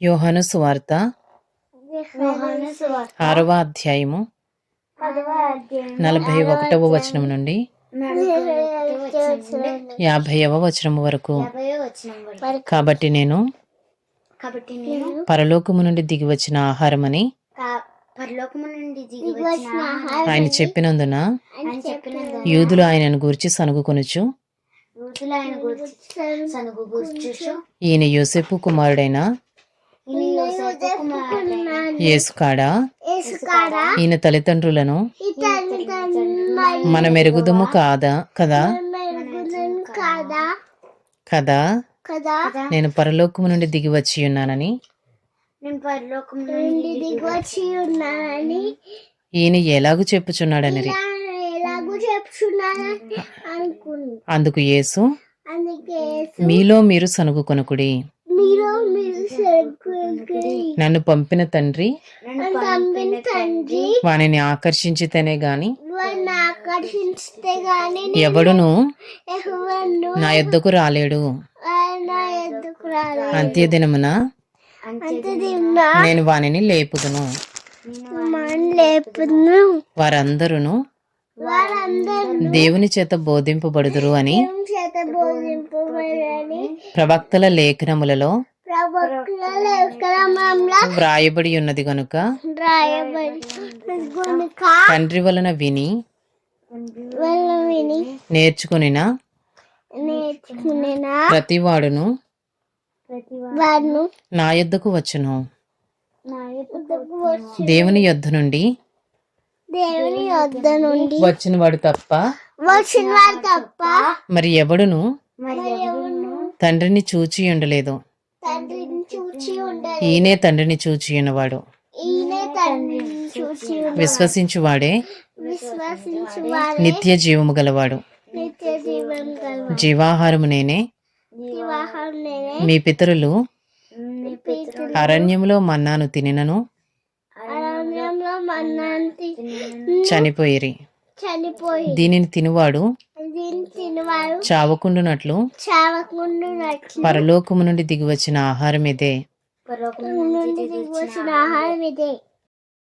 యోహాను సువార్త ఆరవ అధ్యాయము నలభై ఒకటవ వచనం నుండి యాభైవ వచనం వరకు. కాబట్టి నేను పరలోకము నుండి దిగి వచ్చిన ఆహారమని ఆయన చెప్పినందున యూదులు ఆయనను గూర్చి సనుగుకొనుచు ఈయన యోసేపు కుమారుడైన యేసుకాడా? ఈయన తల్లిదండ్రులను మన మెరుగుదము కాదా? కదా? కాదా? కదా? కదా? నేను పరలోకము నుండి దిగి వచ్చి ఉన్నానని నేను పరలోకం నుండి దిగి వచ్చి ఉన్నానని ఈయన ఎలాగూ అనుకున్నా అందుకు యేసు అందుకే మీలో మీరు సనుగు కొనుకుడి మీరు మీరు సరుకులు నన్ను పంపిన తండ్రి వానిని ఆకర్షించితేనే గాని ఎవడును నా యొద్దకు రాలేడు. అంత్యదినమున నేను వానిని లేపుదును. మన లేపును వారందరూ వారందరూ దేవుని చేత బోధింపబడుదురు అని ప్రవక్తల లేఖనములలో వ్రాయబడి ఉన్నది గనుక గునుక తండ్రి వలన విని నేర్చుకునిన? నేర్చుకునేనా? ప్రతివాడును? వారిను నా యొద్దకు వచ్చును. దేవుని యొద్ద నుండి? దేవుని యొద్ద నుండి? వచ్చిన వాడు తప్ప? వచ్చిన వారు తప్ప మరి ఎవడును? తండ్రిని చూచి ఉండలేదు. ఈయనే తండ్రిని చూచి ఉన్నవాడు ఈయనే తండ్రిని చూచి ఉండరు. విశ్వసించువాడే. నిత్య జీవము గలవాడు. జీవాహారము నేనే మీ పితరులు అరణ్యములో మన్నాను తినినను. అరణ్యంలో మన్నంతి చనిపోయిరి. చనిపోయి దీనిని తినువాడు. చావకుండునట్లు పరలోకము నుండి దిగివచ్చిన ఆహారం ఇదే నుండి దిగి వచ్చిన ఆహారం ఇదే